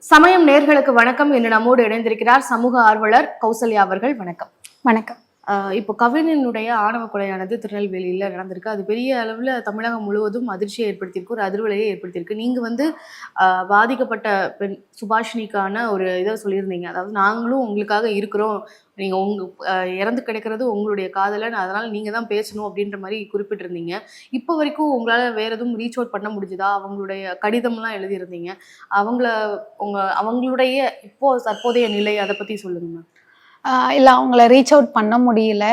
சமயம் நேர்களுக்கு வணக்கம். என்று நம்மோடு இணைந்திருக்கிறார் சமூக ஆர்வலர் கௌசல்யா அவர்கள். வணக்கம். வணக்கம். இப்போ கவிஞனுடைய ஆணவ கொலையானது திருநெல்வேலியில் நடந்திருக்கு. அது பெரிய அளவில் தமிழகம் முழுவதும் அதிர்ச்சியை ஏற்படுத்தியிருக்கு ஒரு அதிர்வலையை ஏற்படுத்தியிருக்கு. நீங்கள் வந்து பாதிக்கப்பட்ட பெண் சுபாஷினிக்கான ஒரு இதை சொல்லியிருந்தீங்க. அதாவது நாங்களும் உங்களுக்காக இருக்கிறோம். நீங்கள் உங்க இறந்து கிடைக்கிறது உங்களுடைய காதலன் அதனால் நீங்கள் தான் பேசணும் அப்படின்ற மாதிரி குறிப்பிட்டிருந்தீங்க. இப்போ வரைக்கும் உங்களால் வேற எதுவும் ரீச் அவுட் பண்ண முடிஞ்சுதா? அவங்களுடைய கடிதம்லாம் எழுதியிருந்தீங்க. அவங்கள உங்கள் அவங்களுடைய இப்போது தற்போதைய நிலை அதை பற்றி சொல்லுங்கள் மேம். இல்ல அவங்கள ரீச் அவுட் பண்ண முடியல.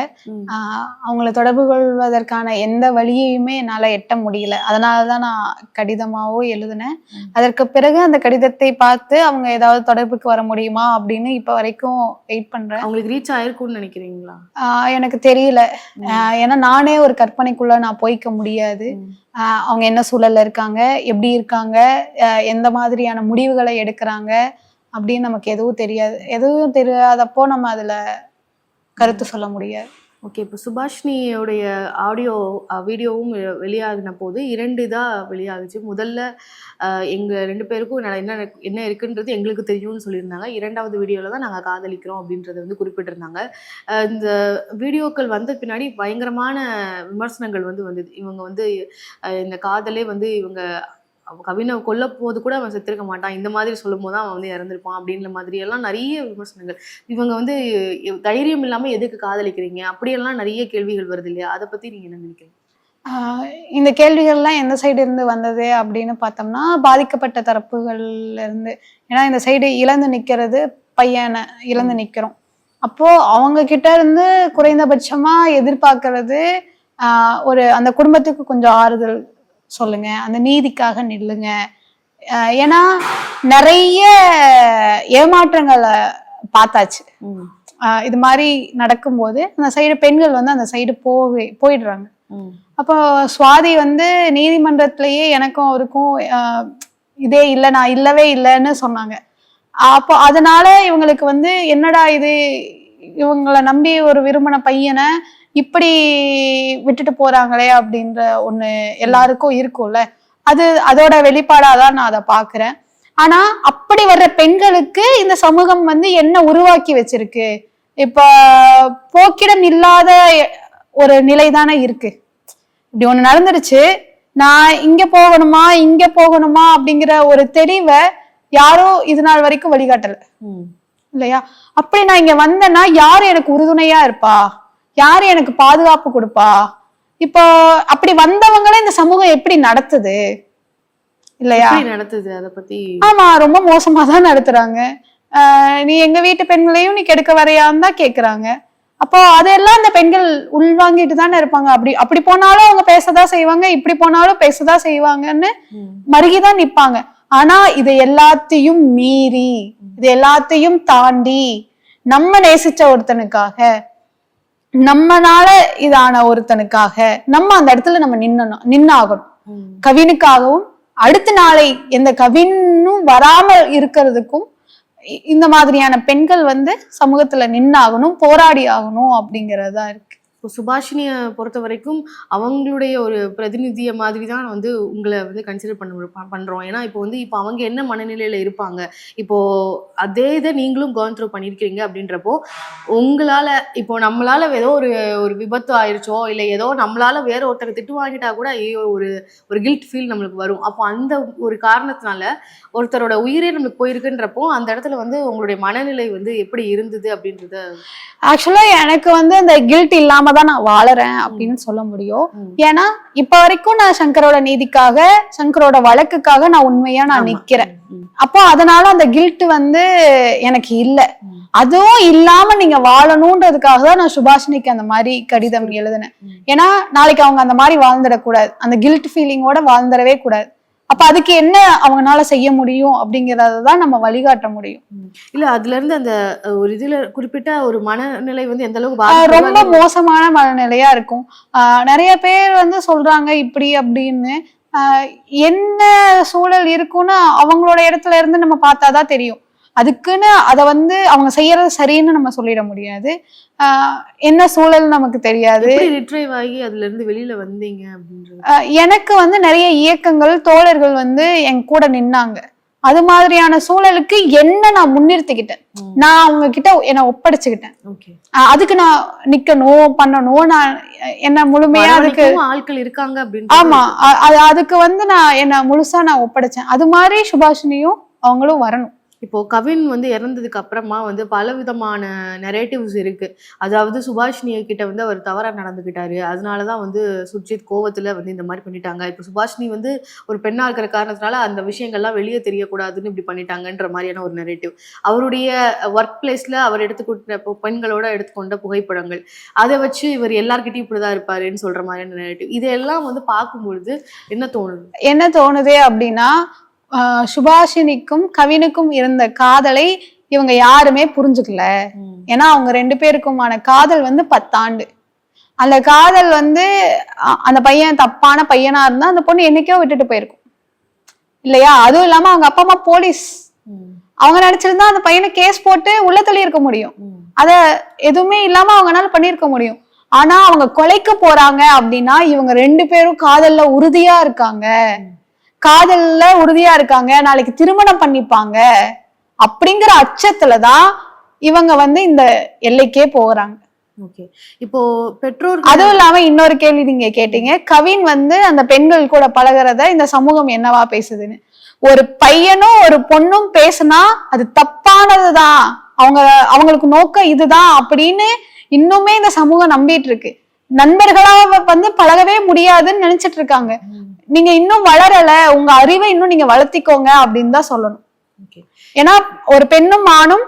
அவங்கள தொடர்பு கொள்வதற்கான எந்த வழியையுமே என்னால எட்ட முடியல. அதனாலதான் நான் கடிதமாவோ எழுதினேன். அதற்கு பிறகு அந்த கடிதத்தை பார்த்து அவங்க ஏதாவது தொடர்புக்கு வர முடியுமா அப்படின்னு இப்ப வரைக்கும் வெயிட் பண்றேன். அவங்களுக்கு ரீச் ஆயிருக்கும்னு நினைக்கிறீங்களா? ஆஹ் எனக்கு தெரியல. ஆஹ் ஏன்னா நானே ஒரு கற்பனைக்குள்ள நான் போய்க்க முடியாது. அவங்க என்ன சூழல்ல இருக்காங்க எப்படி இருக்காங்க எந்த மாதிரியான முடிவுகளை எடுக்கிறாங்க அப்படின்னு நமக்கு எதுவும் தெரியாது. எதுவும் தெரியாதப்போ நம்ம அதுல கருத்து சொல்ல முடியாது. ஓகே இப்போ சுபாஷினியோடைய ஆடியோ வீடியோவும் வெளியாகின போது இரண்டு இதாக வெளியாகுச்சு. முதல்ல அஹ், எங்க ரெண்டு பேருக்கும் என்ன என்ன இருக்குன்றது எங்களுக்கு தெரியும்னு சொல்லியிருந்தாங்க. இரண்டாவது வீடியோவில் தான் நாங்கள் காதலிக்கிறோம் அப்படின்றத வந்து குறிப்பிட்டிருந்தாங்க. இந்த வீடியோக்கள் வந்த பின்னாடி பயங்கரமான விமர்சனங்கள் வந்து வந்தது. இவங்க வந்து இந்த காதலே வந்து இவங்க அவ கவினை கொல்ல போது கூட அவன் செத்துருக்க மாட்டான். இந்த மாதிரி சொல்லும் போது அவன் வந்து இறந்திருப்பான் அப்படின்ற மாதிரி எல்லாம் நிறைய விமர்சனங்கள். இவங்க வந்து தைரியம் இல்லாம எதுக்கு காதலிக்கிறீங்க? அப்படியெல்லாம் நிறைய கேள்விகள் வருது இல்லையா? அதை பத்தி நீங்க என்ன நினைக்கிறீங்க? இந்த கேள்விகள்லாம் எந்த சைடு இருந்து வந்தது அப்படின்னு பார்த்தோம்னா பாதிக்கப்பட்ட தரப்புகள்ல இருந்து ஏன்னா இந்த சைடு இழந்து நிக்கிறது பையனை இழந்து நிக்கிறோம். அப்போ அவங்க கிட்ட இருந்து குறைந்தபட்சமா எதிர்பார்க்கறது ஒரு அந்த குடும்பத்துக்கு கொஞ்சம் ஆறுதல் சொல்லுங்க. அந்த நீதிக்காக நில்லுங்க. ஏன்னா நிறைய ஏமாற்றங்களை பார்த்தாச்சு. இது மாதிரி நடக்கும்போது அந்த சைடு பெண்கள் வந்து அந்த சைடு போய் போயிடுறாங்க. அப்போ சுவாதி வந்து நீதிமன்றத்திலேயே எனக்கும் அவருக்கும் இதே இல்லை நான் இல்லவே இல்லைன்னு சொன்னாங்க. அப்போ அதனால இவங்களுக்கு வந்து என்னடா இது? இவங்கள நம்பி ஒரு விரும்பின பையனை இப்படி விட்டுட்டு போறாங்களே அப்படின்ற ஒண்ணு எல்லாருக்கும் இருக்கும்ல. அது அதோட வெளிப்பாடாதான் நான் அதை பாக்குறேன் ஆனா அப்படி வர்ற பெண்களுக்கு இந்த சமூகம் வந்து என்ன உருவாக்கி வச்சிருக்கு? இப்ப போக்கிடம் இல்லாத ஒரு நிலை தானே இருக்கு. இப்படி ஒண்ணு நடந்துருச்சு. நான் இங்க போகணுமா இங்க போகணுமா அப்படிங்கிற ஒரு தெளிவை யாரும் இது நாள் வரைக்கும் வழிகாட்டல. இல்லையா? அப்படி நான் இங்க வந்தேன்னா யாரு எனக்கு உறுதுணையா இருப்பா? யாரு எனக்கு பாதுகாப்பு கொடுப்பா? இப்போ அப்படி வந்தவங்களே இந்த சமூகம் எப்படி நடத்துது? இல்லையா? நடத்துது? அதை பத்தி ஆமா ரொம்ப மோசமா தான் நடத்துறாங்க. நீ எங்க வீட்டு பெண்களையும் நீ கெடுக்க வரையான்னு தான் கேக்குறாங்க. அப்போ அதெல்லாம் அந்த பெண்கள் உள்வாங்கிட்டு தானே இருப்பாங்க. அப்படி அப்படி போனாலும் அவங்க பேசதான் செய்வாங்க இப்படி போனாலும் பேசதான் செய்வாங்கன்னு மருகிதான் நிப்பாங்க. ஆனா இது எல்லாத்தையும் மீறி இது எல்லாத்தையும் தாண்டி நம்ம நேசிச்ச ஒருத்தனுக்காக நம்மனால இதான ஒருத்தனுக்காக நம்ம அந்த இடத்துல நம்ம நின்னணும் நின்னாகணும். கவினுக்காகவும் அடுத்த நாளை எந்த கவினும் வராமல் இருக்கிறதுக்கும் இந்த மாதிரியான பெண்கள் வந்து சமூகத்துல நின்னாகணும் போராடி ஆகணும் அப்படிங்கறதா இருக்கு. இப்போ சுபாஷினியை பொறுத்த வரைக்கும் அவங்களுடைய ஒரு பிரதிநிதிய மாதிரி தான் வந்து உங்களை வந்து கன்சிடர் பண்ண பண்ணுறோம் ஏன்னா இப்போ வந்து இப்போ அவங்க என்ன மனநிலையில் இருப்பாங்க? இப்போது அதே இதை நீங்களும் கவர்ன் த்ரூ பண்ணியிருக்கிறீங்க அப்படின்றப்போ உங்களால் இப்போ நம்மளால் ஏதோ ஒரு ஒரு விபத்து ஆயிடுச்சோ இல்லை ஏதோ நம்மளால் வேற ஒருத்தர் திட்டு வாங்கிட்டா கூட ஐயோ ஒரு ஒரு கில்ட் ஃபீல் நம்மளுக்கு வரும். அப்போ அந்த ஒரு காரணத்தினால ஒருத்தரோட உயிரே நம்மளுக்கு போயிருக்குன்றப்போ அந்த இடத்துல வந்து உங்களுடைய மனநிலை வந்து எப்படி இருந்தது அப்படின்றத ஆக்சுவலாக எனக்கு வந்து அந்த கில்ட் இல்லாமல் தான் நான் வாழறேன் அப்படின்னு சொல்ல முடியும். ஏன்னா இப்ப வரைக்கும் நான் சங்கரோட நீதிக்காக சங்கரோட வழக்குக்காக நான் உண்மையா நான். நிக்கிறேன். அப்போ அதனால அந்த கில்ட் வந்து எனக்கு இல்ல. அதுவும் இல்லாம நீங்க வாழணுன்றதுக்காக தான் நான் சுபாஷினிக்கு அந்த மாதிரி கடிதம் எழுதினேன். ஏன்னா நாளைக்கு அவங்க அந்த மாதிரி வாழ்ந்துடக்கூடாது அந்த கில்ட் ஃபீலிங்கோட வாழ்ந்துடவே கூடாது அப்ப அதுக்கு என்ன அவங்கனால செய்ய முடியும் அப்படிங்கறத தான் நம்ம வழிகாட்ட முடியும். இல்ல அதுல இருந்து அந்த ஒரு இதுல குறிப்பிட்ட ஒரு மனநிலை வந்து எந்த அளவுக்கு ரொம்ப மோசமான மனநிலையா இருக்கும். ஆஹ் நிறைய பேர் வந்து சொல்றாங்க இப்படி அப்படின்னு. ஆஹ் என்ன சூழல் இருக்குன்னு அவங்களோட இடத்துல இருந்து நம்ம பார்த்தாதான் தெரியும். அதுக்குன்னு அதை வந்து அவங்க செய்யறது சரின்னு நம்ம சொல்லிட முடியாது. என்ன சூழல் நமக்கு தெரியாது. ரிட்ரைவ் ஆகி அதுல இருந்து வெளியில வந்தீங்க அப்படின்றது? எனக்கு வந்து நிறைய இயக்கங்கள் தோழர்கள் வந்து என் கூட நின்னாங்க. அது மாதிரியான சூழலுக்கு என்ன நான் முன்னிறுத்திக்கிட்டேன். நான் அவங்க கிட்ட என்னை ஒப்படைச்சுக்கிட்டேன். அதுக்கு நான் நிக்கணும் பண்ணணும் நான் என்ன முழுமையா அதுக்கு ஆட்கள் இருக்காங்க அப்படின்னு ஆமா அதுக்கு வந்து நான் என்ன முழுசா நான் ஒப்படைச்சேன். அது மாதிரி சுபாஷினியும் அவங்களும் வரணும். இப்போ கவின் வந்து இறந்ததுக்கு அப்புறமா வந்து பல விதமான நெரேட்டிவ்ஸ் இருக்கு. அதாவது சுபாஷினி கிட்ட வந்து அவர் தவறா நடந்துக்கிட்டாரு. அதனாலதான் வந்து சுர்ஜித் கோவத்துல வந்து இந்த மாதிரி பண்ணிட்டாங்க. இப்போ சுபாஷினி வந்து ஒரு பெண்ணா இருக்கிற காரணத்தினால அந்த விஷயங்கள்லாம் வெளியே தெரியக்கூடாதுன்னு இப்படி பண்ணிட்டாங்கன்ற மாதிரியான ஒரு நெரேட்டிவ் அவருடைய ஒர்க் பிளேஸ்ல அவர் எடுத்துக்கிட்ட இப்போ பெண்களோட எடுத்துக்கொண்ட புகைப்படங்கள். அதை வச்சு இவர் எல்லார்கிட்டயும் இப்படிதான் இருப்பாருன்னு சொல்ற மாதிரியான நெரேட்டிவ் இதெல்லாம் வந்து பார்க்கும்பொழுது என்ன தோணுது? என்ன தோணுது அப்படின்னா சுபாஷினிக்கும் கவினுக்கும் இருந்த காதலை இவங்க யாருமே புரிஞ்சுக்கல. ஏன்னா அவங்க ரெண்டு பேருக்குமான காதல் வந்து பத்தாண்டு. அந்த காதல் வந்து அந்த பையன் தப்பான பையனா இருந்தா அந்த பொண்ணு என்னைக்கோ விட்டுட்டு போயிருக்கும். இல்லையா? அதுவும் இல்லாம அவங்க அப்பா அம்மா போலீஸ். அவங்க நினைச்சிருந்தா அந்த பையனை கேஸ் போட்டு உள்ள தள்ளி இருக்க முடியும். அத எதுவுமே இல்லாம அவங்கனால பண்ணியிருக்க முடியும். ஆனா அவங்க கொலைக்க போறாங்க அப்படின்னா இவங்க ரெண்டு பேரும் காதல்ல உறுதியா இருக்காங்க. காதல்ல உறுதியா இருக்காங்க நாளைக்கு திருமணம் பண்ணிப்பாங்க அப்படிங்கிற அச்சத்துலதான் இவங்க வந்து இந்த எல்லைக்கே போறாங்க ஓகே. இப்போ பெற்றோர்கள் அதுவும் இல்லாம இன்னொரு கேள்வி நீங்க கேட்டீங்க. கவின் வந்து அந்த பெண்கள் கூட பழகுறத இந்த சமூகம் என்னவா பேசுதுன்னு. ஒரு பையனும் ஒரு பொண்ணும் பேசுனா அது தப்பானதுதான். அவங்க அவங்களுக்கு நோக்கம் இதுதான் அப்படின்னு இன்னுமே இந்த சமூகம் நம்பிட்டு இருக்கு. நண்பர்களா வந்து பழகவே முடியாதுன்னு நினைச்சிட்டு இருக்காங்க. நீங்க இன்னும் வளரல உங்க அறிவை இன்னும் நீங்க வளர்த்திக்கோங்க அப்படின்னு தான் சொல்லணும். ஏன்னா ஒரு பெண்ணும் ஆணும்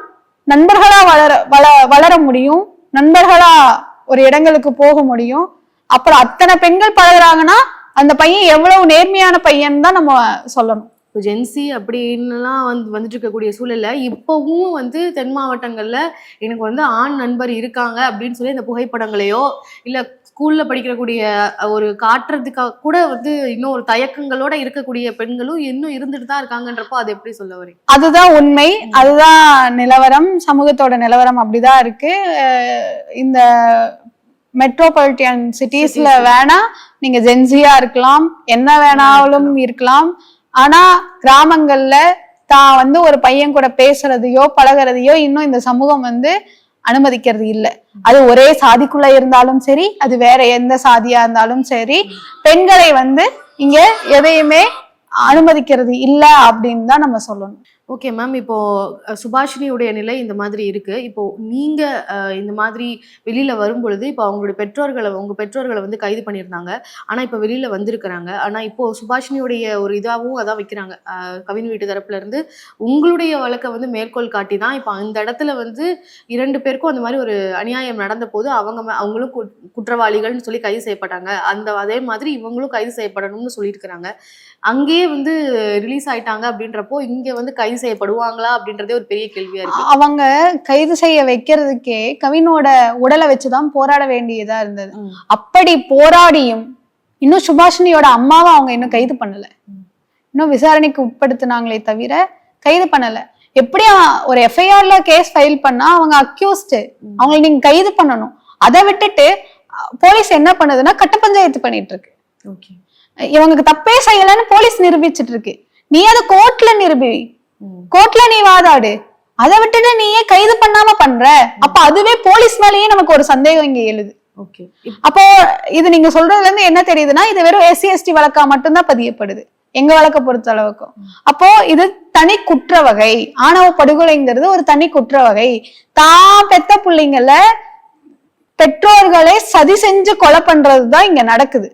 நண்பர்களா வளர வள வளர முடியும் நண்பர்களா ஒரு இடங்களுக்கு போக முடியும். அப்புறம் அத்தனை பெண்கள் பழகுறாங்கன்னா அந்த பையன் எவ்வளவு நேர்மையான பையன் தான் நம்ம சொல்லணும். இப்போ ஜென்சி அப்படின்னுலாம் வந்து வந்துட்டு இருக்கக்கூடிய சூழல்ல இப்போவும் வந்து தென் மாவட்டங்கள்ல எனக்கு வந்து ஆண் நண்பர் இருக்காங்க அப்படின்னு சொல்லி இந்த புகைப்படங்களையோ இல்ல ஸ்கூல்ல படிக்கிறக்கூடிய ஒரு காட்டுறதுக்காக கூட வந்து இன்னும் ஒரு தயக்கங்களோட இருக்கக்கூடிய பெண்களும் இன்னும் இருந்துட்டு தான் இருக்காங்கன்றப்போ அதை எப்படி சொல்ல வரீங்க அதுதான் உண்மை. அதுதான் நிலவரம். சமூகத்தோட நிலவரம் அப்படிதான் இருக்கு. இந்த மெட்ரோபாலிட்டியன் சிட்டிஸ்ல. வேணா நீங்க ஜென்சியா இருக்கலாம். என்ன வேணாலும் இருக்கலாம். ஆனா கிராமங்கள்ல தான் வந்து ஒரு பையன் கூட பேசுறதையோ பழகுறதையோ இன்னும் இந்த சமூகம் வந்து அனுமதிக்கிறது இல்லை. அது ஒரே சாதிக்குள்ள இருந்தாலும் சரி அது வேற எந்த சாதியா இருந்தாலும் சரி பெண்களை வந்து இங்க எதையுமே அனுமதிக்கிறது இல்லை அப்படின்னு தான் நம்ம சொல்லணும். ஓகே மேம் இப்போ சுபாஷினியுடைய நிலை இந்த மாதிரி இருக்கு. இப்போ நீங்க இந்த மாதிரி வெளியில வரும்பொழுது இப்போ அவங்களுடைய பெற்றோர்களை உங்க பெற்றோர்களை வந்து கைது பண்ணியிருந்தாங்க. ஆனா இப்போ வெளியில வந்திருக்கிறாங்க. ஆனா இப்போ சுபாஷினியுடைய ஒரு இதாகவும் அதான் வைக்கிறாங்க. கவின் வீட்டு தரப்புல இருந்து. உங்களுடைய வழக்கை வந்து மேற்கோள் காட்டி தான் இப்போ அந்த இடத்துல வந்து இரண்டு பேருக்கும் அந்த மாதிரி ஒரு அநியாயம் நடந்த போது அவங்க அவங்களும் கு- குற்றவாளிகள்னு சொல்லி கைது செய்யப்பட்டாங்க. அந்த அதே மாதிரி இவங்களும் கைது செய்யப்படணும்னு சொல்லியிருக்கிறாங்க. அங்கேயே வந்து ரிலீஸ் ஆயிட்டாங்க அப்படின்றப்போ இங்க வந்து கைது செய்யப்படுவாங்களா அப்படின்றதே ஒரு பெரிய கேள்வியா இருக்கு. அவங்க கைது செய்ய வைக்கிறதுக்கே கவினோட உடலை வச்சுதான் போராட வேண்டியதா இருந்தது. அப்படி போராடியும் இன்னும் சுபாஷினியோட அம்மாவை அவங்க இன்னும் கைது பண்ணல. இன்னும் விசாரணைக்கு உட்படுத்தினாங்களே தவிர கைது பண்ணல. எப்படி ஒரு எஃப்ஐஆர்ல கேஸ் ஃபைல் பண்ணா அவங்க அக்யூஸ்டு. அவங்களை நீங்க கைது பண்ணணும். அதை விட்டுட்டு போலீஸ் என்ன பண்ணுதுன்னா கட்ட பஞ்சாயத்து பண்ணிட்டு இருக்கு இவங்களுக்கு தப்பே செய்யலைன்னு போலீஸ் நிரூபிச்சிட்டு இருக்கு. நீ அதை கோர்ட்ல நிரூபி கோர்ட்ல நீ வாதாடு அதை விட்டுட்டு நீ ஏன் கைது பண்ணாம பண்ற. அப்ப அதுவே போலீஸ் மேலேயே நமக்கு ஒரு சந்தேகம் இங்க எழுது. ஓகே. அப்போ இது நீங்க சொல்றதுல இருந்து என்ன தெரியுதுன்னா இது வெறும் எஸ்சி எஸ்டி வழக்கா மட்டும்தான் பதியப்படுது. எங்க வழக்க பொறுத்த அளவுக்கும். அப்போ இது தனி குற்ற வகை. ஆணவ படுகொலைங்கிறது ஒரு தனி குற்ற வகை. தான் பெத்த பிள்ளைங்கள பெற்றோர்களை சதி செஞ்சு கொலை பண்றதுதான் இங்க நடக்குது.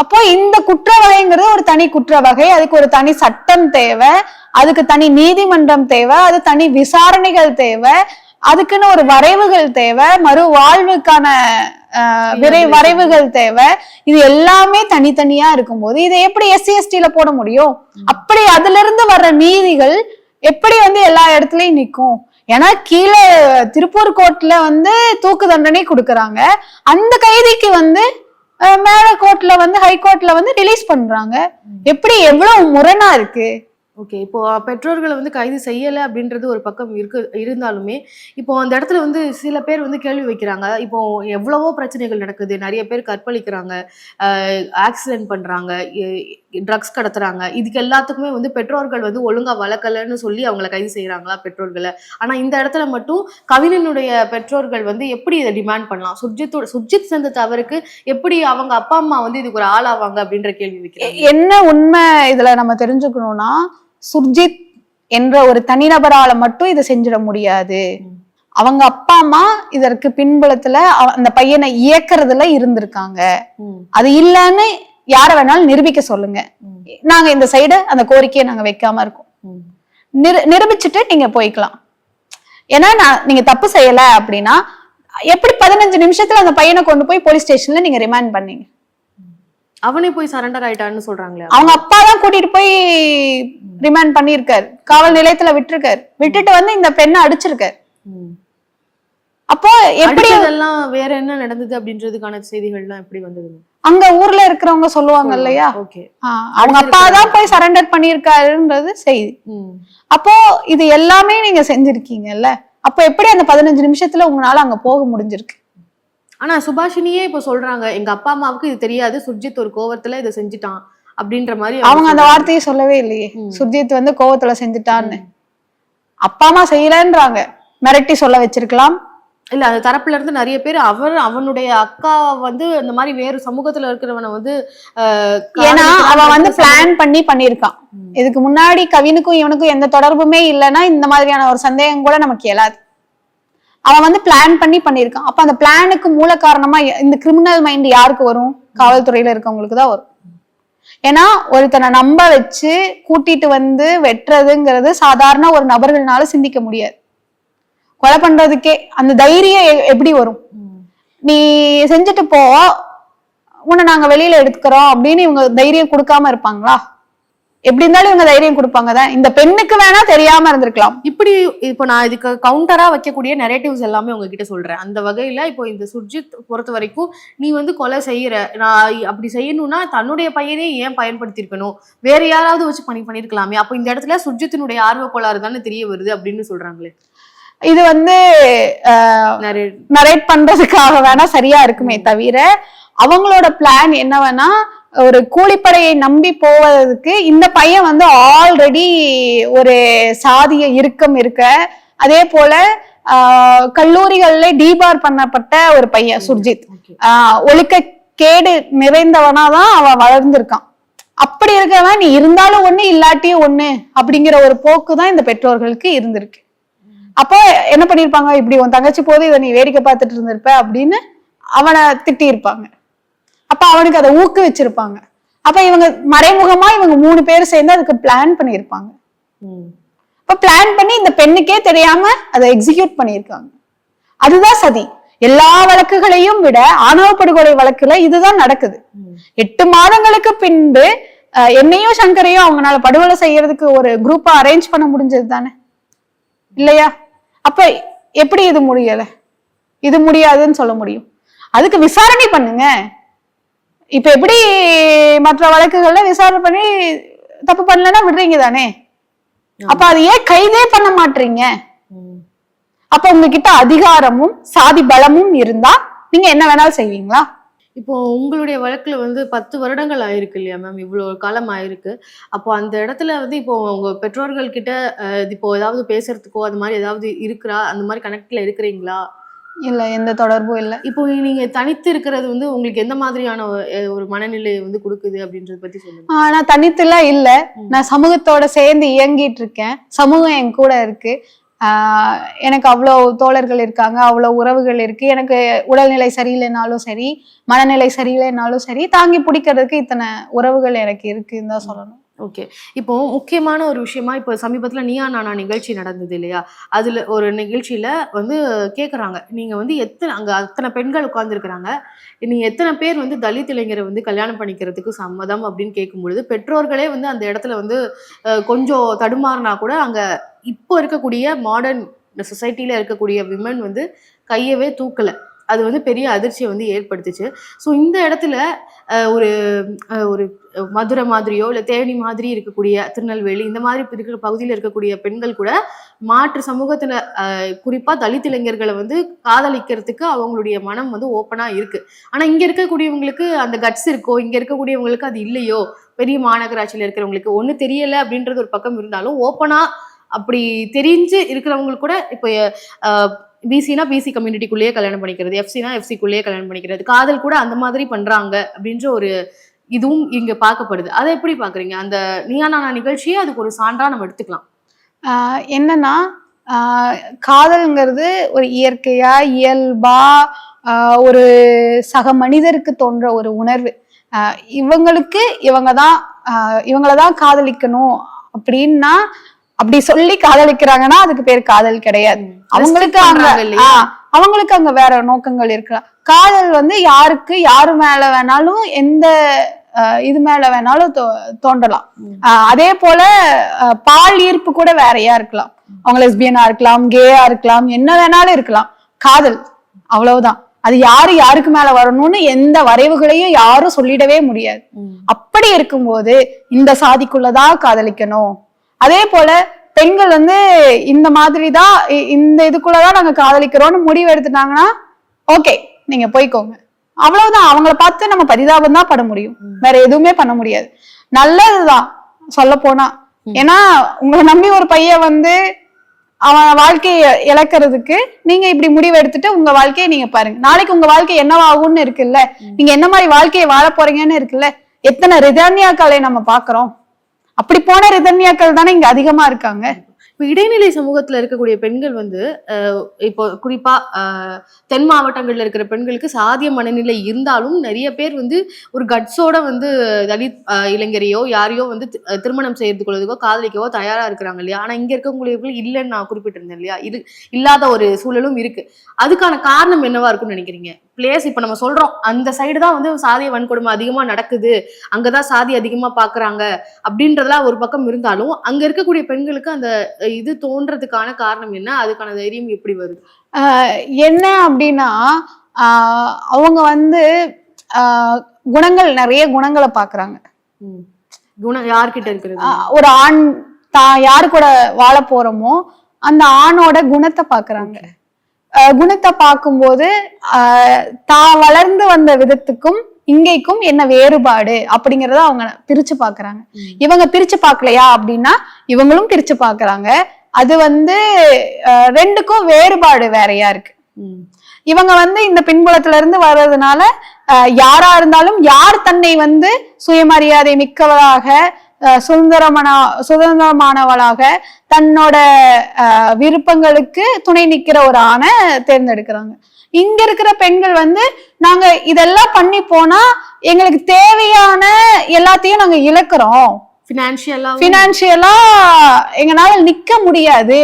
அப்போ இந்த குற்ற வகைங்கிறது ஒரு தனி குற்ற வகை அதுக்கு ஒரு தனி சட்டம் தேவை அதுக்கு தனி நீதிமன்றம் தேவை அது தனி விசாரணைகள் தேவை அதுக்குன்னு ஒரு வரைவுகள் தேவை மறு வாழ்வுக்கான விரை வரைவுகள். தேவை. இது எல்லாமே தனித்தனியா இருக்கும்போது இதை எப்படி எஸ்சி எஸ்டில போட முடியும்? அப்படி அதுல இருந்து வர்ற நீதிகள் எப்படி வந்து எல்லா இடத்துலயும் நிக்கும்? ஏன்னா கீழே திருப்பூர் கோர்ட்ல வந்து தூக்கு தண்டனை கொடுக்கறாங்க. அந்த கைதிக்கு வந்து மேல கோர்ட்ல வந்து ஹை கோர்ட்ல வந்து ரிலீஸ் பண்றாங்க. எப்படி எவ்வளவு முரணா இருக்கு? ஓகே இப்போ பெற்றோர்களை வந்து கைது செய்யலை அப்படின்றது ஒரு பக்கம் இருக்கு இருந்தாலுமே இப்போ அந்த இடத்துல வந்து சில பேர் வந்து கேள்வி வைக்கிறாங்க. இப்போ எவ்வளவோ பிரச்சனைகள் நடக்குது. நிறைய பேர் கற்பழிக்கிறாங்க. ஆக்சிடென்ட் பண்றாங்க. ட்ரக்ஸ் கடத்துறாங்க. இதுக்கு எல்லாத்துக்குமே வந்து பெற்றோர்கள் வந்து ஒழுங்கா வளர்க்கலன்னு சொல்லி அவங்கள கைது செய்யறாங்களா பெற்றோர்களை? ஆனா இந்த இடத்துல மட்டும் கவினனுடைய பெற்றோர்கள் வந்து எப்படி இதை டிமாண்ட் பண்ணலாம்? சுர்ஜித்தோட சுர்ஜித் செஞ்ச தவறுக்கு எப்படி அவங்க அப்பா அம்மா வந்து இதுக்கு ஒரு ஆளாவாங்க அப்படின்ற கேள்வி வைக்கிறாங்க. என்ன உண்மை இதுல நம்ம தெரிஞ்சுக்கணும்னா சுர்ஜித் என்ற ஒரு தனிநபரால மட்டும் இதை செஞ்சிட முடியாது. அவங்க அப்பா அம்மா இதற்கு பின்புலத்துல அந்த பையனை இயக்குறதுல இருந்திருக்காங்க. அது இல்லைன்னு யார வேணாலும் நிரூபிக்க சொல்லுங்க. நாங்க இந்த சைடு அந்த கோரிக்கையை நாங்க வைக்காம இருக்கோம். நிரு நிரூபிச்சுட்டு நீங்க போய்க்கலாம். ஏன்னா நான் நீங்க தப்பு செய்யல அப்படின்னா எப்படி பதினஞ்சு நிமிஷத்துல அந்த பையனை கொண்டு போய் போலீஸ் ஸ்டேஷன்ல நீங்க ரிமாண்ட் பண்ணீங்க? அவனே போய் சரண்டர் ஆயிட்டான்னு சொல்றாங்களே. அவங்க அப்பா தான் கூட்டிட்டு போய் ரிமாண்ட் பண்ணியிருக்காரு. காவல் நிலையத்துல விட்டிருக்காரு. விட்டுட்டு வந்து இந்த பெண்ணை அடிச்சிருக்காரு. அப்போ எப்படி அடிச்சதெல்லாம் வேற என்ன நடந்தது அப்படின்றதுக்கான செய்திகள்லாம் எப்படி வந்ததுங்க? அங்க ஊர்ல இருக்கிறவங்க சொல்லுவாங்க இல்லையா? அவங்க அப்பா தான் போய் சரண்டர் பண்ணியிருக்காருன்றது செய்தி. அப்போ இது எல்லாமே நீங்க செஞ்சிருக்கீங்கல்ல? அப்போ எப்படி அந்த பதினஞ்சு நிமிஷத்துல உங்களால அங்க போக முடிஞ்சிருக்கு? ஆனா சுபாஷினியே இப்ப சொல்றாங்க எங்க அப்பா அம்மாவுக்கு இது தெரியாது. சுர்ஜித் ஒரு கோவத்துல இதை செஞ்சுட்டான். அப்படின்ற மாதிரி அவங்க அந்த. வார்த்தையை சொல்லவே இல்லையே. சுர்ஜித் வந்து கோவத்துல செஞ்சுட்டான்னு. அப்பா அம்மா செய்யலன்றாங்க. மிரட்டி சொல்ல வச்சிருக்கலாம். இல்ல அந்த தரப்புல இருந்து நிறைய பேர் அவர் அவனுடைய அக்கா வந்து இந்த மாதிரி வேறு சமூகத்துல இருக்கிறவனை வந்து ஏன்னா அவன் வந்து பிளான் பண்ணி பண்ணியிருக்கான். இதுக்கு முன்னாடி கவினுக்கும் இவனுக்கும் எந்த தொடர்புமே இல்லைன்னா இந்த மாதிரியான ஒரு சந்தேகம் கூட நமக்கு எழாது அவன் வந்து பிளான் பண்ணி பண்ணியிருக்கான். அப்ப அந்த பிளானுக்கு மூல காரணமா இந்த கிரிமினல் மைண்ட் யாருக்கு வரும்? காவல்துறையில இருக்கவங்களுக்கு தான் வரும். ஏன்னா ஒருத்தனை நம்ப வச்சு கூட்டிட்டு வந்து வெட்டுறதுங்கிறது சாதாரண ஒரு நபர்கள்னால சிந்திக்க முடியாது. கொலை பண்றதுக்கே அந்த தைரியம் எ- எப்படி வரும்? நீ செஞ்சுட்டு போ உன்னை நாங்க வெளியில எடுத்துக்கிறோம் அப்படின்னு இவங்க தைரியம் கொடுக்காம இருப்பாங்களா? எப்படி இருந்தாலும் இவங்க தைரியம் கொடுப்பாங்க தான். இந்த பெண்ணுக்கு வேணா தெரியாம இருந்திருக்கலாம். இப்படி இப்போ நான் இதுக்கு கவுண்டரா வைக்கக்கூடிய நெரேட்டிவ்ஸ் எல்லாமே உங்ககிட்ட சொல்றேன். அந்த வகையில இப்போ இந்த சுர்ஜித் பொறுத்த வரைக்கும் நீ வந்து கொலை செய்யற நான் அப்படி செய்யணும்னா தன்னுடைய பையனே ஏன் பயன்படுத்தியிருக்கணும்? வேற யாராவது வச்சு பண்ணி பண்ணிருக்கலாமே அப்போ இந்த இடத்துல சுர்ஜித்தினுடைய ஆர்வ கோளாறு தானே தெரிய வருது அப்படின்னு சொல்றாங்களே. இது வந்து நரேட் பண்றதுக்காக வேணா சரியா இருக்குமே தவிர அவங்களோட பிளான் என்னவென்னா ஒரு கூலிப்படையை நம்பி போவதற்கு இந்த பையன் வந்து ஆல்ரெடி ஒரு சாதிய இறுக்கம் இருக்க அதே போல கல்லூரிகள்ல டீபார் பண்ணப்பட்ட ஒரு பையன் சுர்ஜித். ஒழுக்க கேடு நிறைந்தவனா தான் அவன் வளர்ந்திருக்கான். அப்படி இருக்கவன் நீ இருந்தாலும் ஒண்ணு இல்லாட்டியும் ஒண்ணு அப்படிங்கிற ஒரு போக்கு தான் இந்த பெற்றோர்களுக்கு இருந்திருக்கு. அப்போ என்ன பண்ணிருப்பாங்க? இப்படி உன் தங்கச்சி போது இதை நீ வேடிக்கை பார்த்துட்டு இருந்திருப்ப அப்படின்னு அவனை திட்டி இருப்பாங்க அப்ப அவனுக்கு அதை ஊக்குவிச்சிருப்பாங்க. அப்ப இவங்க மறைமுகமா இவங்க மூணு பேர் சேர்ந்து அதுக்கு பிளான் பண்ணியிருப்பாங்க. ம். இப்ப பிளான் பண்ணி இந்த பெண்ணுக்கே தெரியாம அதை எக்ஸிக்யூட் பண்ணியிருக்காங்க. அதுதான் சதி. எல்லா வழக்குகளையும் விட ஆணவ படுகொலை வழக்குல இதுதான் நடக்குது. எட்டு மாதங்களுக்கு பின்பு என்னையும் சங்கரையும் அவங்களால படுகொலை செய்யறதுக்கு ஒரு குரூப்பா அரேஞ்ச் பண்ண முடிஞ்சது தானே இல்லையா? அப்ப எப்படி இது முடியல? இது முடியாதுன்னு சொல்ல முடியும். அதுக்கு விசாரணை பண்ணுங்க. இப்ப எப்படி மற்ற வழக்குகள்ல விசாரணை பண்ணி தப்பு பண்ணலன்னா விடுறீங்க தானே? அப்ப அது ஏன் கைதே பண்ண மாட்டீங்க. அப்ப உங்ககிட்ட அதிகாரமும் சாதி பலமும் இருந்தா நீங்க என்ன வேணாலும் செய்வீங்களா? இப்போ உங்களுடைய வழக்குல வந்து பத்து வருடங்கள் ஆயிருக்கு இல்லையா மேம் இவ்வளவு காலம் ஆயிருக்கு. அப்போ அந்த இடத்துல வந்து இப்போ உங்க பெற்றோர்கள் கிட்ட அஹ், இப்போ ஏதாவது பேசுறதுக்கோ அது மாதிரி ஏதாவது இருக்கிறா? அந்த மாதிரி கனெக்ட்ல இருக்கிறீங்களா? இல்ல எந்த தொடர்பும் இல்ல. இப்போ நீங்க தனித்து இருக்கிறது வந்து உங்களுக்கு எந்த மாதிரியான ஒரு- அஹ், ஒரு மனநிலை வந்து கொடுக்குது அப்படின்றத பத்தி சொல்லுங்க. ஆஹ் நான் தனித்துலாம் இல்ல. ம். நான் சமூகத்தோட சேர்ந்து இயங்கிட்டு இருக்கேன். சமூகம் என் கூட இருக்கு. எனக்கு அவ்வளோ தோழர்கள் இருக்காங்க அவ்வளோ உறவுகள் இருக்கு. எனக்கு உடல்நிலை சரியில்லைனாலும் சரி மனநிலை சரியில்லைனாலும் சரி தாங்கி பிடிக்கிறதுக்கு இத்தனை உறவுகள் எனக்கு இருக்குன்னு தான் சொல்லணும். ஓகே இப்போ முக்கியமான ஒரு விஷயமா இப்போ சமீபத்தில் நீயா நானா நிகழ்ச்சி நடந்தது இல்லையா? அதில் ஒரு நிகழ்ச்சியில் வந்து கேட்குறாங்க நீங்கள் வந்து எத்தனை அங்கே அத்தனை பெண்கள் உட்காந்துருக்குறாங்க நீங்கள் எத்தனை பேர் வந்து தலித் இளைஞரை வந்து கல்யாணம் பண்ணிக்கிறதுக்கு சம்மதம் அப்படின்னு கேட்கும்பொழுது பெற்றோர்களே வந்து அந்த இடத்துல வந்து கொஞ்சம் தடுமாறினா கூட அங்கே இப்போ இருக்கக்கூடிய மாடர்ன் சொசைட்டியில் இருக்கக்கூடிய விமன் வந்து கையவே தூக்கல. அது வந்து பெரிய அதிர்ச்சியை வந்து ஏற்படுத்துச்சு. ஸோ இந்த இடத்துல ஒரு ஒரு மதுரை மாதிரியோ இல்லை தேனி மாதிரி இருக்கக்கூடிய திருநெல்வேலி இந்த மாதிரி இருக்கிற பகுதியில் இருக்கக்கூடிய பெண்கள் கூட மாற்று சமூகத்தில் குறிப்பாக தலித் இளைஞர்களை வந்து காதலிக்கிறதுக்கு அவங்களுடைய மனம் வந்து ஓப்பனாக இருக்குது ஆனால் இங்கே இருக்கக்கூடியவங்களுக்கு அந்த கட்ஸ் இருக்கோ இங்கே இருக்கக்கூடியவங்களுக்கு அது இல்லையோ பெரிய மாநகராட்சியில் இருக்கிறவங்களுக்கு ஒன்றும் தெரியலை அப்படின்றது ஒரு பக்கம் இருந்தாலும் ஓப்பனாக அப்படி தெரிஞ்சு இருக்கிறவங்களுக்கு கூட இப்போ பிசினா பிசி கம்யூனிட்டிக்குள்ளேயே கல்யாணம் பண்ணிக்கிறது எஃப்சினா எஃப்சிக்குள்ளேயே கல்யாணம் பண்ணிக்கிறது காதல் கூட அந்த மாதிரி பண்றாங்க அப்படின்ற ஒரு இதுவும் இங்க பார்க்கப்படுது. அதை எப்படி பாக்குறீங்க அந்த நியானானா நிகழ்ச்சியை அதுக்கு ஒரு சான்றா நம்ம எடுத்துக்கலாம். என்னன்னா காதல்ங்கிறது ஒரு இயற்கையா இயல்பா ஒரு சக மனிதருக்கு தோன்ற ஒரு உணர்வு. இவங்களுக்கு இவங்க தான் இவங்கள தான் காதலிக்கணும் அப்படின்னா அப்படி சொல்லி காதலிக்கிறாங்கன்னா அதுக்கு பேர் காதல் கிடையாது. அவங்களுக்கு அங்க அவங்களுக்கு அங்க வேற நோக்கங்கள் இருக்கலாம். காதல் வந்து யாருக்கு யாரு மேல வேணாலும் எந்த இது மேல வேணாலும் தோ- தோன்றலாம். ம். ஆஹ் அதே போல பால் ஈர்ப்பு கூட வேறையா இருக்கலாம். அவங்க லெஸ்பியனா இருக்கலாம் கேயா இருக்கலாம் என்ன வேணாலும் இருக்கலாம். காதல் அவ்வளவுதான். அது யாரு யாருக்கு மேல வரணும்னு எந்த வரைவுகளையும் யாரும் சொல்லிடவே முடியாது. அப்படி இருக்கும்போது இந்த சாதிக்குள்ளதான் காதலிக்கணும். அதே போல பெண்கள் வந்து இந்த மாதிரி தான் இந்த இதுக்குள்ளதான் நாங்க காதலிக்கிறோம்னு முடிவு எடுத்துட்டாங்கன்னா ஓகே நீங்க போய்க்கோங்க. அவ்வளவுதான். அவங்கள பார்த்து நம்ம பரிதாபம் தான் பட முடியும். வேற எதுவுமே பண்ண முடியாது. நல்லதுதான் சொல்ல போனா. ஏன்னா உங்களை நம்பி ஒரு பையன் வந்து அவன் வாழ்க்கையை இழக்கிறதுக்கு நீங்க இப்படி முடிவு எடுத்துட்டு உங்க வாழ்க்கையை நீங்க பாருங்க. நாளைக்கு உங்க வாழ்க்கை என்னவாகும்னு இருக்குல்ல? நீங்க என்ன மாதிரி வாழ்க்கையை வாழ போறீங்கன்னு இருக்குல்ல? எத்தனை ரிதன்யாக்களை நம்ம பாக்குறோம் அப்படி போன ரிதன்யாக்கள் தானே இங்க அதிகமா இருக்காங்க. இப்போ இடைநிலை சமூகத்துல இருக்கக்கூடிய பெண்கள் வந்து இப்போ குறிப்பா தென் மாவட்டங்கள்ல இருக்கிற பெண்களுக்கு சாதிய மனநிலை இருந்தாலும் நிறைய பேர் வந்து ஒரு கட்ஸோட வந்து தலித் இளைஞரையோ யாரையோ வந்து திருமணம் செய்து கொள்வதுக்கோ காதலிக்கவோ தயாரா இருக்கிறாங்க இல்லையா? ஆனா இங்க இருக்கக்கூடியவர்கள் இல்லைன்னு நான் குறிப்பிட்டிருந்தேன் இல்லையா? இது இல்லாத ஒரு சூழலும் இருக்கு. அதுக்கான காரணம் என்னவா இருக்கும்னு நினைக்கிறீங்க? பிளேஸ் இப்ப நம்ம சொல்றோம் அந்த சைடு தான் வந்து சாதிய வன்கொடுமை அதிகமா நடக்குது அங்கதான் சாதி அதிகமா பாக்குறாங்க அப்படின்றதெல்லாம் ஒரு பக்கம் இருந்தாலும் அங்க இருக்கக்கூடிய பெண்களுக்கு அந்த இது தோன்றதுக்கான காரணம் என்ன? அதுக்கான தைரியம் எப்படி வருது? என்ன அப்படின்னா அவங்க வந்து குணங்கள் நிறைய குணங்களை பாக்குறாங்க. குணம் யார்கிட்ட இருக்கிறது? ஒரு ஆண் தான் யாரு கூட வாழ போறோமோ அந்த ஆணோட குணத்தை பாக்குறாங்க. ஆஹ் குணத்தை பார்க்கும்போது தான் வளர்ந்து வந்த விதத்துக்கும் இங்கேக்கும் என்ன வேறுபாடு அப்படிங்கறத அவங்க பிரிச்சு பாக்குறாங்க. இவங்க பிரிச்சு பார்க்கலையா அப்படின்னா இவங்களும் பிரிச்சு பாக்குறாங்க அது வந்து ரெண்டுக்கும் வேறுபாடு வேறையா இருக்கு. இவங்க வந்து இந்த பின்புலத்துல இருந்து வர்றதுனால யாரா இருந்தாலும் யார் தன்னை வந்து சுயமரியாதை மிக்கவளாக அஹ், சுதந்திரமான சுதந்திரமானவளாக தன்னோட விருப்பங்களுக்கு துணை நிக்கிற ஒரு ஆணை தேர்ந்தெடுக்கிறாங்க. இங்க இருக்கிற பெண்கள் வந்து நாங்க இதெல்லாம் பண்ணி போனா எங்களுக்கு தேவையான எல்லாத்தையும் நாங்க இழக்கிறோம். பினான்சியலா எங்களால நிக்க முடியாது.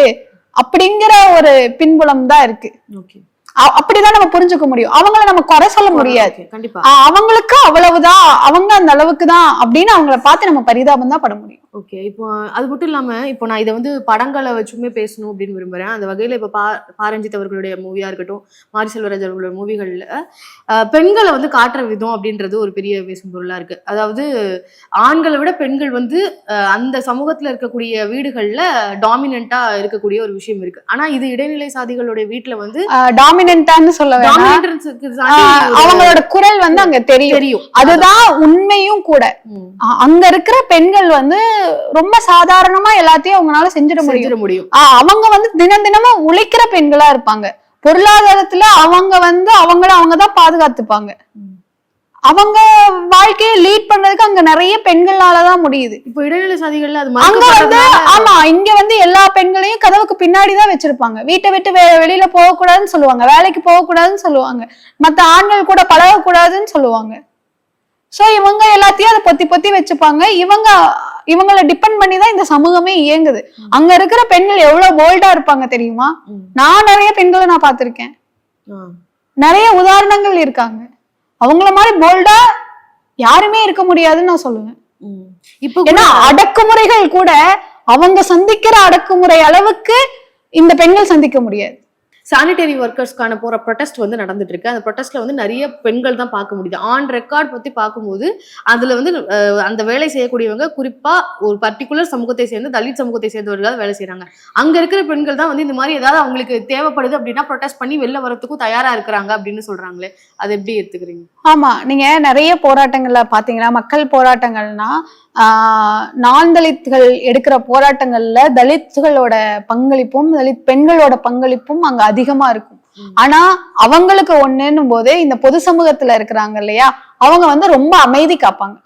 அப்படிங்கிற ஒரு பின்புலம் தான் இருக்கு. ஓகே அப்படிதான் நம்ம புரிஞ்சுக்க முடியும். அவங்கள நம்ம குறை சொல்ல முடியாது. அவங்களுக்கு அவ்வளவுதான் அவங்க அந்த அளவுக்கு தான் அப்படின்னு அவங்கள பார்த்து நம்ம பரிதாபம் தான் பட முடியும். ஓகே இப்போ அது மட்டும் இல்லாம இப்போ நான் இதை வந்து படங்களை வச்சுமே பேசணும் அப்படின்னு விரும்புறேன். அந்த வகையில இப்போ பா பாரஞ்சித் அவர்களுடைய மூவியா இருக்கட்டும் மாரி செல்வராஜ் அவர்களுடைய மூவிகள்ல பெண்களை வந்து காட்டுற விதம் அப்படின்றது ஒரு பெரிய பேசும் பொருளா இருக்கு. அதாவது ஆண்களை விட பெண்கள் வந்து அந்த சமூகத்துல இருக்கக்கூடிய வீடுகள்ல டாமினண்டா இருக்கக்கூடிய ஒரு விஷயம் இருக்கு. ஆனா இது இடைநிலை சாதிகளுடைய வீட்டுல வந்து டாமினன்டான்னு சொல்ல வேணாம். அவங்களோட குரல் வந்து அங்க தெரியும். அதுதான் உண்மையும் கூட. அங்க இருக்கிற பெண்கள் வந்து ரொம்ப சாதாரணமா எல்லாத்தையும் அவங்களால செஞ்சிட முடியும். முடியும். அவங்க வந்து தினம் தினமும் உழைக்கிற பெண்களா இருப்பாங்க. பொருளாதாரத்துல அவங்க வந்து அவங்கள அவங்க தான் பாதுகாத்துப்பாங்க. அவங்க வாழ்க்கையை லீட் பண்றதுக்கு அங்க நிறைய பெண்களாலதான் முடியுது. இப்போ இடைநிலை சாதிகள்ல அது அங்க வந்து ஆமா இங்க வந்து எல்லா பெண்களையும் கதவுக்கு பின்னாடிதான் வச்சிருப்பாங்க. வீட்டை விட்டு வெ- வெளியில போகக்கூடாதுன்னு சொல்லுவாங்க. வேலைக்கு போகக்கூடாதுன்னு சொல்லுவாங்க. மத்த ஆண்கள் கூட பழகக்கூடாதுன்னு சொல்லுவாங்க. சோ இவங்க எல்லாத்தையும் அதை பொத்தி பொத்தி வச்சுப்பாங்க. இவங்க இவங்கள டிபெண்ட் பண்ணி தான் இந்த சமூகமே இயங்குது. அங்க இருக்கிற பெண்கள் எவ்வளவு போல்டா இருப்பாங்க தெரியுமா. நான் நிறைய பெண்களை நான் பார்த்திருக்கேன். நிறைய உதாரணங்கள் இருக்காங்க. அவங்கள மாதிரி போல்டா யாருமே இருக்க முடியாதுன்னு நான் சொல்லுவேன். இப்போ ஏன்னா அடக்குமுறைகள் கூட அவங்க சந்திக்கிற அடக்குமுறை அளவுக்கு இந்த பெண்கள் சந்திக்க முடியாது சானிடரி ஒர்க்கர்ஸ்க்கான போற ப்ரொடெஸ்ட் வந்து நடந்துட்டு இருக்கு அந்த ப்ரொடெஸ்ட்ல வந்து நிறைய பெண்கள் தான் பார்க்க முடியுது. ஆன் ரெக்கார்ட் பத்தி பார்க்கும்போது அதுல வந்து அந்த வேலை செய்யக்கூடியவங்க குறிப்பா ஒரு பர்டிகுலர் சமூகத்தை சேர்ந்து தலித் சமூகத்தை சேர்ந்தவர்கள் வேலை செய்யறாங்க அங்க இருக்கிற பெண்கள் தான் வந்து இந்த மாதிரி ஏதாவது அவங்களுக்கு தேவைப்படுது அப்படின்னா ப்ரொடெஸ்ட் பண்ணி வெளில வரத்துக்கும் தயாரா இருக்கிறாங்க அப்படின்னு சொல்றாங்களே. அது எப்படி எடுத்துக்கிறீங்க? ஆமா நீங்க நிறைய போராட்டங்கள்ல பாத்தீங்கன்னா மக்கள் போராட்டங்கள்னா நான் தலித்கள் எடுக்கிற போராட்டங்கள்ல தலித்களோட பங்களிப்பும் தலித் பெண்களோட பங்களிப்பும் அங்க அதிகமா இருக்கும். ஆனா அவங்களுக்கு ஒண்ணுன்னும் போது இந்த பொது சமூகத்துல இருக்கிறாங்க இல்லையா அவங்க வந்து ரொம்ப அமைதி காப்பாங்க.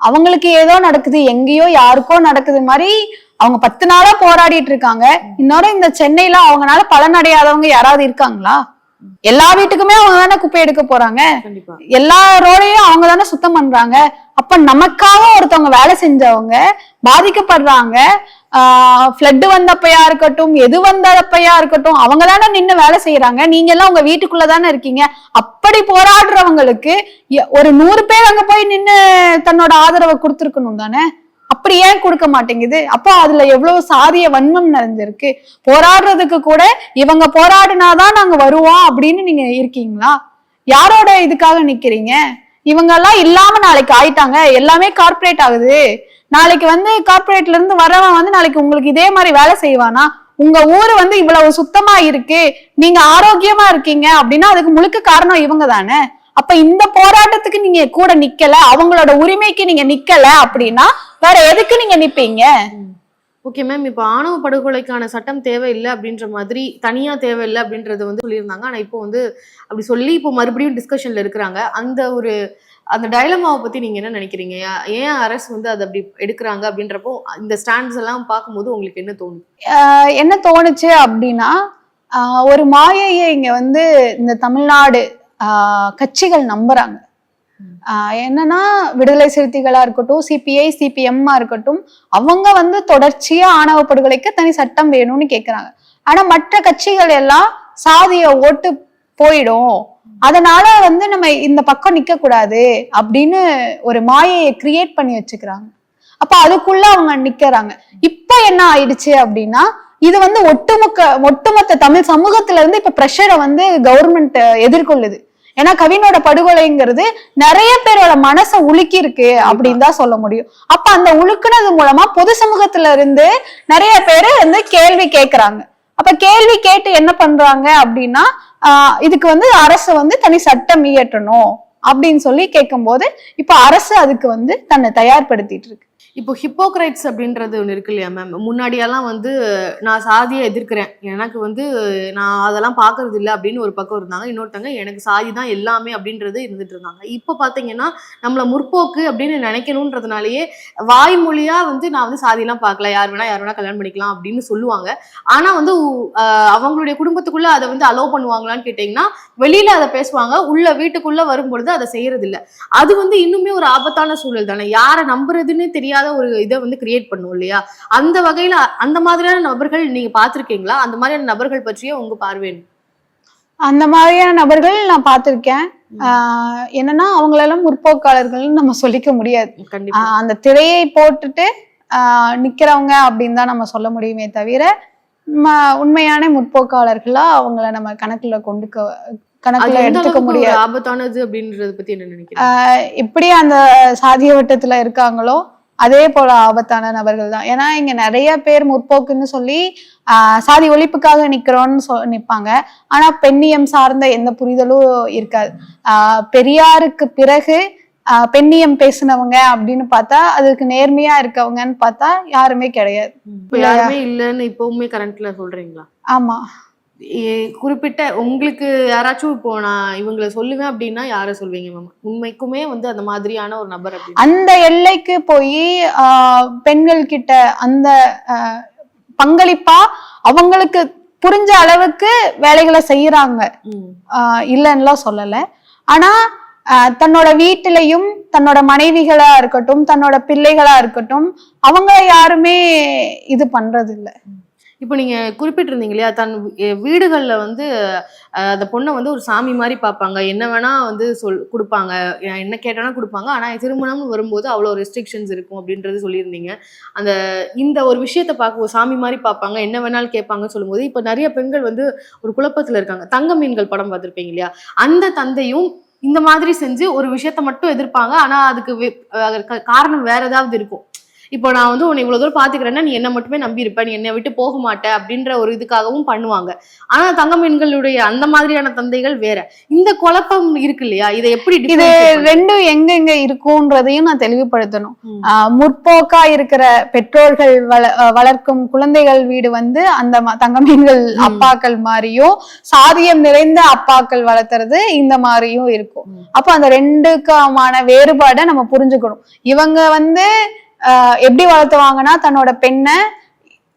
அவங்களுக்கு ஏதோ நடக்குது எங்கேயோ யாருக்கோ நடக்குது மாதிரி அவங்க பத்து நாளா போராடிட்டு இருக்காங்க. இன்னொரு இந்த சென்னையில அவங்கனால பலனடையாதவங்க யாராவது இருக்காங்களா? எல்லா வீட்டுக்குமே அவங்க தானே குப்பை எடுக்க போறாங்க? கண்டிப்பா. எல்லா ரோடையும் அவங்க தானே சுத்தம் பண்றாங்க? அப்ப நமக்காக ஒருத்தவங்க வேலை செஞ்சவங்க பாதிக்கப்படுறாங்க. ஃப்ளட் வந்தப்பையா இருக்கட்டும் எது வந்தப்பையா இருக்கட்டும் அவங்க தானே நின்று வேலை செய்யறாங்க. நீங்க எல்லாம் உங்க வீட்டுக்குள்ள தானே இருக்கீங்க. அப்படி போராடுறவங்களுக்கு எ- ஒரு நூறு பேர் அங்க போய் நின்று தன்னோட ஆதரவை கொடுத்துருக்கணும் தானே? அப்படி ஏன் கொடுக்க மாட்டேங்குது? அப்போ அதுல எவ்வளவு சாதிய வன்மம் நிறைஞ்சிருக்கு. போராடுறதுக்கு கூட இவங்க போராடினாதான் நாங்க வருவோம் அப்படின்னு நீங்க இருக்கீங்களா? யாரோட இதுக்காக நிக்கிறீங்க? இவங்க எல்லாம் இல்லாம நாளைக்கு ஆயிட்டாங்க. எல்லாமே கார்ப்பரேட் ஆகுது. நாளைக்கு வந்து கார்ப்பரேட்ல இருந்து வரவன் வந்து நாளைக்கு உங்களுக்கு இதே மாதிரி வேலை செய்வானா? உங்க ஊரு வந்து இவ்வளவு சுத்தமா இருக்கு. நீங்க ஆரோக்கியமா இருக்கீங்க அப்படின்னா அதுக்கு முழுக்க காரணம் இவங்க தானே. அப்ப இந்த போராட்டத்துக்கு நீங்க கூட நிக்கல. அவங்களோட உரிமைக்கு நீங்க நிக்கல அப்படின்னா வேற எதுக்கு நீங்க நிப்பீங்க? ஓகே மேம் இப்போ ஆணவ படுகொலைக்கான சட்டம் தேவையில்லை அப்படின்ற மாதிரி தனியாக தேவையில்லை அப்படின்றது வந்து சொல்லியிருந்தாங்க. ஆனால் இப்போ வந்து அப்படி சொல்லி இப்போ மறுபடியும் டிஸ்கஷனில் இருக்கிறாங்க. அந்த ஒரு அந்த டைலமாவை பற்றி நீங்கள் என்ன நினைக்கிறீங்க? ஏன் அரசு வந்து அதை அப்படி எடுக்கிறாங்க அப்படின்றப்போ இந்த ஸ்டாண்ட்ஸ் எல்லாம் பார்க்கும்போது உங்களுக்கு என்ன தோணுது? என்ன தோணுச்சு அப்படின்னா ஒரு மாயையை இங்கே வந்து இந்த தமிழ்நாடு கட்சிகள் நம்புறாங்க. என்னன்னா விடுதலை சிறுத்தைகளா இருக்கட்டும் சிபிஐ சிபிஎம்மா இருக்கட்டும் அவங்க வந்து தொடர்ச்சியா ஆணவ படுகொலைக்கு தனி சட்டம் வேணும்னு கேக்குறாங்க. ஆனா மற்ற கட்சிகள் எல்லாம் சாதிய ஓட்டு போயிடும். அதனால வந்து நம்ம இந்த பக்கம் நிக்க கூடாது அப்படின்னு ஒரு மாயையை கிரியேட் பண்ணி வச்சுக்கிறாங்க. அப்ப அதுக்குள்ள அவங்க நிக்கிறாங்க. இப்ப என்ன ஆயிடுச்சு அப்படின்னா இது வந்து ஒட்டுமொக்க ஒட்டுமொத்த தமிழ் சமூகத்துல இருந்து இப்ப ப்ரெஷரை வந்து கவர்மெண்ட் எதிர்கொள்ளுது. ஏன்னா கவினோட படுகொலைங்கிறது நிறைய பேரோட மனசை உலுக்கி இருக்கு அப்படின்னு தான் சொல்ல முடியும். அப்ப அந்த உலுக்குனது மூலமா பொது சமூகத்துல இருந்து நிறைய பேரு வந்து கேள்வி கேக்குறாங்க. அப்ப கேள்வி கேட்டு என்ன பண்றாங்க அப்படின்னா இதுக்கு வந்து அரசு வந்து தனி சட்டம் இயற்றணும் அப்படின்னு சொல்லி கேட்கும்போது இப்ப அரசு அதுக்கு வந்து தன்னை தயார்படுத்திட்டு இருக்கு. இப்போ ஹிப்போக்ரைட்ஸ் அப்படின்றது ஒன்று இருக்கு இல்லையா மேம் முன்னாடியெல்லாம் வந்து நான் சாதியை எதிர்க்கிறேன். எனக்கு வந்து நான் அதெல்லாம் பார்க்கறது இல்லை அப்படின்னு ஒரு பக்கம் இருந்தாங்க. இன்னொருத்தங்க எனக்கு சாதி தான் எல்லாமே அப்படின்றது இருந்துட்டு இருந்தாங்க. இப்போ பார்த்தீங்கன்னா நம்மளை முற்போக்கு அப்படின்னு நினைக்கணுன்றதுனாலயே வாய்மொழியா வந்து நான் வந்து சாதியெல்லாம் பார்க்கல. யார் வேணா யார் வேணா கல்யாணம் பண்ணிக்கலாம் அப்படின்னு சொல்லுவாங்க. ஆனா வந்து அவங்களுடைய குடும்பத்துக்குள்ள அதை வந்து அலோவ் பண்ணுவாங்களான்னு கேட்டிங்கன்னா வெளியில அதை பேசுவாங்க. உள்ள வீட்டுக்குள்ள வரும்பொழுது அதை செய்யறது இல்லை. அது வந்து இன்னுமே ஒரு ஆபத்தான சூழல் தானே. யாரை நம்புறதுன்னு தெரியாது ஒரு இதை வந்து கிரியேட் பண்ணும் இல்லையா? அந்த வகையில அந்த மாதிரியான நபர்கள் நீங்க பார்த்திருக்கீங்களா? அந்த மாதிரியான நபர்கள் பற்றிய உங்க பார்வை? அந்த மாதிரியான நபர்கள் நான் பார்த்திருக்கேன். என்னன்னா அவங்களெல்லாம் முற்போக்காளர்கள்னு நம்ம சொல்லிக்க முடியாது. அந்த திரையை போட்டுட்டு நிக்கிறவங்க அப்படின்னு தான் நம்ம சொல்ல முடியுமே தவிர உண்மையான முற்போக்காளர்களா அவங்கள நம்ம கணக்குல அது கணக்குல எடுத்துக்க முடியாது. ஆபத்தானது அப்படின்றத பத்தி என்ன நினைக்கிறீங்க? ஆஹ் எப்படி அந்த சாதிய வட்டத்துல இருக்காங்களோ அதே போல ஆபத்தான நபர்கள் தான் ஏன்னா இங்க நிறைய பேர் முற்போக்குன்னு சொல்லி சாதி ஒழிப்புக்காக நிக்கிறோம்னு சொ நிப்பாங்க. ஆனா பெண்ணியம் சார்ந்த எந்த புரிதலும் இருக்காது. பெரியாருக்கு பிறகு பெண்ணியம் பேசினவங்க அப்படின்னு பார்த்தா அதுக்கு நேர்மையா இருக்கவங்கன்னு பார்த்தா யாருமே கிடையாது. இல்லைன்னு இப்பவுமே கரண்ட்ல சொல்றீங்களா? ஆமா. குறிப்பிட்ட உங்களுக்கு யாராச்சும் இப்போ நான் இவங்கள சொல்லுவேன் அப்படின்னா யாரை சொல்வீங்க மேம் உண்மைக்குமே வந்து அந்த மாதிரியான ஒரு நபர் அந்த எல்லைக்கு போய் பெண்கள் கிட்ட அந்த பங்களிப்பா அவங்களுக்கு புரிஞ்ச அளவுக்கு வேலைகளை செய்யறாங்க இல்லைன்னுலாம் சொல்லல. ஆனா தன்னோட வீட்டிலையும் தன்னோட மனைவிகளா இருக்கட்டும் தன்னோட பிள்ளைகளா இருக்கட்டும் அவங்க யாருமே இது பண்றது இல்ல இப்போ நீங்க குறிப்பிட்டிருந்தீங்க இல்லையா தன் வீடுகளில் வந்து அந்த பொண்ணை வந்து ஒரு சாமி மாதிரி பார்ப்பாங்க. என்ன வேணா வந்து சொல் கொடுப்பாங்க. என்ன கேட்டானா கொடுப்பாங்க. ஆனால் திருமணம்னு வரும்போது அவ்வளோ ரெஸ்ட்ரிக்ஷன்ஸ் இருக்கும் அப்படின்றது சொல்லியிருந்தீங்க. அந்த இந்த ஒரு விஷயத்தை பார்க்க ஒரு சாமி மாதிரி பார்ப்பாங்க. என்ன வேணாலும் கேட்பாங்கன்னு சொல்லும்போது இப்போ நிறைய பெண்கள் வந்து ஒரு குழப்பத்தில் இருக்காங்க. தங்க மீன்கள் படம் பார்த்துருப்பீங்க இல்லையா? அந்த தந்தையும் இந்த மாதிரி செஞ்சு ஒரு விஷயத்த மட்டும் எதிர்ப்பாங்க. ஆனால் அதுக்கு அதற்கு காரணம் வேற ஏதாவது இருக்கும். இப்போ நான் வந்து உன்னை இவ்வளவு தூரம் பாத்துக்கிறேன்னா நீ என்ன மட்டுமே நம்பி இருப்ப நீ என்னை விட்டு போக மாட்ட அப்படின்ற ஒரு இதுக்காகவும் பண்ணுவாங்க ஆனா தங்க மீன்களுடைய அந்த மாதிரியான தந்தைகள் வேற இந்த குழப்பம் இருக்கு இல்லையா இதை எப்படி இது? ரெண்டும் எங்க எங்க இருக்கும்ன்றதையும் நான் தெளிவுபடுத்தணும் முற்போக்கா இருக்கிற பெற்றோர்கள் வள வளர்க்கும் குழந்தைகள் வீடு வந்து அந்த தங்கமீன்கள். அப்பாக்கள் மாதிரியும் சாதியம் நிறைந்த அப்பாக்கள் வளர்த்துறது இந்த மாதிரியும் இருக்கும். அப்ப அந்த ரெண்டுக்குமான வேறுபாடை நம்ம புரிஞ்சுக்கணும் இவங்க வந்து எப்படி வளர்த்துவாங்கன்னா தன்னோட பெண்ணை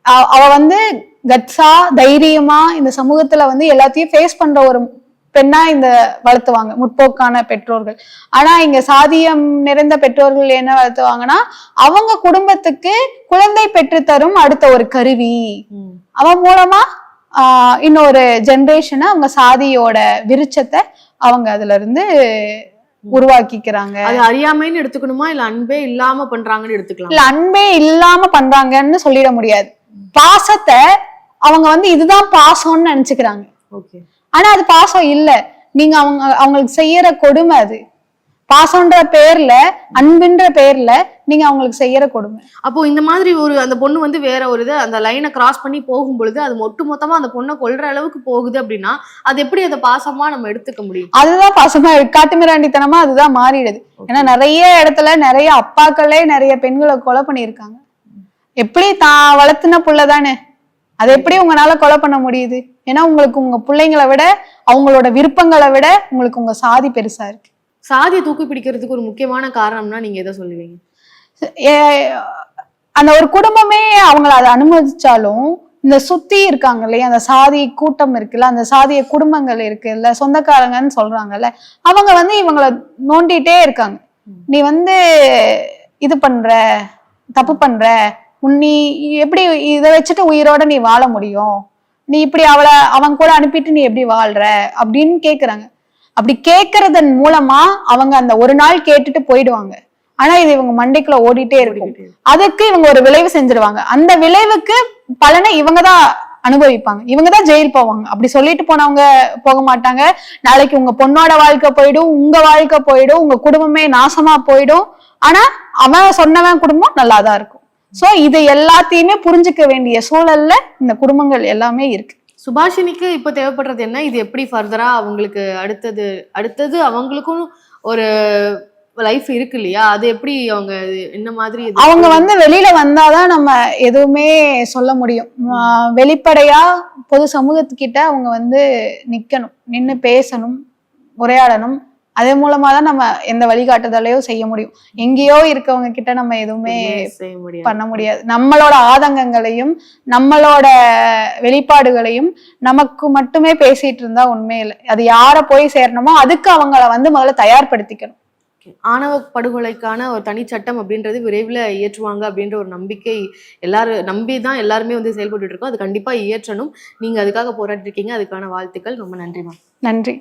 அவ- வந்து கட்ஸா தைரியமா இந்த சமூகத்துல வந்து எல்லாத்தையும் ஃபேஸ் பண்ற ஒரு பெண்ணா இந்த வளர்த்துவாங்க முற்போக்கான பெற்றோர்கள் ஆனா இங்க சாதியம் நிறைந்த பெற்றோர்கள் என்ன வளர்த்துவாங்கன்னா அவங்க குடும்பத்துக்கு குழந்தை பெற்று தரும் அடுத்த ஒரு கருவி. அவன் மூலமா ஆஹ் இன்னொரு ஜெனரேஷனை அவங்க சாதியோட விருட்சத்தை அவங்க அதுல இருந்து உருவாக்கிக்கிறாங்க. அது அறியாமைன்னு எடுத்துக்கணுமா? இல்ல அன்பே இல்லாம பண்றாங்கன்னு எடுத்துக்கலாம். இல்ல அன்பே இல்லாம பண்றாங்கன்னு சொல்லிட முடியாது. பாசத்தை அவங்க வந்து இதுதான் பாசம்னு நினைச்சுக்கிறாங்க. ஓகே. ஆனா அது பாசம் இல்ல. நீங்க அவங்க அவங்களுக்கு செய்யற கொடுமை அது. பாசம்ன்ற பேர்ல அன்புன்ற பேர்ல நீங்க அவங்களுக்கு செய்யற கொடுமை. அப்போ இந்த மாதிரி ஒரு அந்த பொண்ணு வந்து வேற ஒரு இது அந்த லைனை கிராஸ் பண்ணி போகும் பொழுது அது ஒட்டு மொத்தமா அந்த பொண்ணை கொல்ற அளவுக்கு போகுது அப்படின்னா அது எப்படி அதை பாசமா நம்ம எடுத்துக்க முடியும்? அதுதான் பாசமா காட்டுமிராண்டித்தனமா அதுதான் மாறிடுது. ஏன்னா நிறைய இடத்துல நிறைய அப்பாக்களே நிறைய பெண்களை கொலை பண்ணியிருக்காங்க. எப்படி தான் வளர்த்துன புள்ள தானே? அது எப்படி உங்களால கொலை பண்ண முடியுது? ஏன்னா உங்களுக்கு உங்க பிள்ளைங்களை விட அவங்களோட விருப்பங்களை விட உங்களுக்கு உங்க சாதி பெருசா இருக்கு. சாதியை தூக்கு பிடிக்கிறதுக்கு ஒரு முக்கியமான காரணம்னா நீங்க எதை சொல்லுவீங்க? அந்த ஒரு குடும்பமே அவங்கள அதை அனுமதிச்சாலும் இந்த சுத்தி இருக்காங்க இல்லையா அந்த சாதி கூட்டம் இருக்குல்ல அந்த சாதிய குடும்பங்கள் இருக்குல்ல சொந்தக்காரங்கன்னு சொல்றாங்கல்ல அவங்க வந்து இவங்கள நோண்டிட்டே இருக்காங்க. நீ வந்து இது பண்ற தப்பு பண்ற உன் நீ எப்படி இதை வச்சுட்டு உயிரோட நீ வாழ முடியும்? நீ இப்படி அவளை அவன் கூட அனுப்பிட்டு நீ எப்படி வாழ்ற? அப்படின்னு கேக்குறாங்க. அப்படி கேக்குறதன் மூலமா அவங்க அந்த ஒரு நாள் கேட்டுட்டு போயிடுவாங்க. ஆனா இது இவங்க மண்டைக்குள்ள ஓடிட்டே இருக்கும். அதுக்கு இவங்க ஒரு விளைவு செஞ்சிருவாங்க. அந்த விளைவுக்கு பலனை இவங்க தான் அனுபவிப்பாங்க. இவங்க தான் ஜெயில் போவாங்க. அப்படி சொல்லிட்டு போனவங்க போக மாட்டாங்க. நாளைக்கு உங்க பொண்ணோட வாழ்க்கை போயிடும் உங்க வாழ்க்கை போயிடும் உங்க குடும்பமே நாசமா போயிடும். ஆனா அவன் சொன்னவன் குடும்பம் நல்லாதான் இருக்கும். சோ இது எல்லாத்தையுமே புரிஞ்சுக்க வேண்டிய சூழல்ல இந்த குடும்பங்கள் எல்லாமே இருக்கு. சுபாஷினிக்கு இப்ப தேவைப்படுறது என்ன? இது எப்படி ஃபர்தரா அவங்களுக்கு அடுத்தது அடுத்தது அவங்களுக்கும் ஒரு லைஃப் இருக்கு இல்லையா? அது எப்படி அவங்க என்ன மாதிரி அவங்க வந்து வெளியில வந்தாதான் நம்ம எதுவுமே சொல்ல முடியும். வெளிப்படையா பொது சமூகத்துக்கிட்ட அவங்க வந்து நிக்கணும். நின்னு பேசணும் உரையாடணும். அதே மூலமா தான் நம்ம எந்த வழிகாட்டுதலையோ செய்ய முடியும். எங்கேயோ இருக்கவங்க கிட்ட நம்ம எதுவுமே பண்ண முடியாது. நம்மளோட ஆதங்கங்களையும் நம்மளோட வெளிப்பாடுகளையும் நமக்கு மட்டுமே பேசிட்டு இருந்தா உண்மையில அது யார போய் சேரணுமோ அதுக்கு அவங்கள வந்து முதல்ல தயார்படுத்திக்கணும். ஆணவ படுகொலைக்கான ஒரு தனி சட்டம் அப்படின்றது விரைவில் இயற்றுவாங்க அப்படின்ற ஒரு நம்பிக்கை எல்லாரும் நம்பி தான் எல்லாருமே வந்து செயல்பட்டு இருக்கோம். அது கண்டிப்பா இயற்றணும். நீங்க அதுக்காக போராட்டி இருக்கீங்க. அதுக்கான வாழ்த்துக்கள். ரொம்ப நன்றி மேம் நன்றி.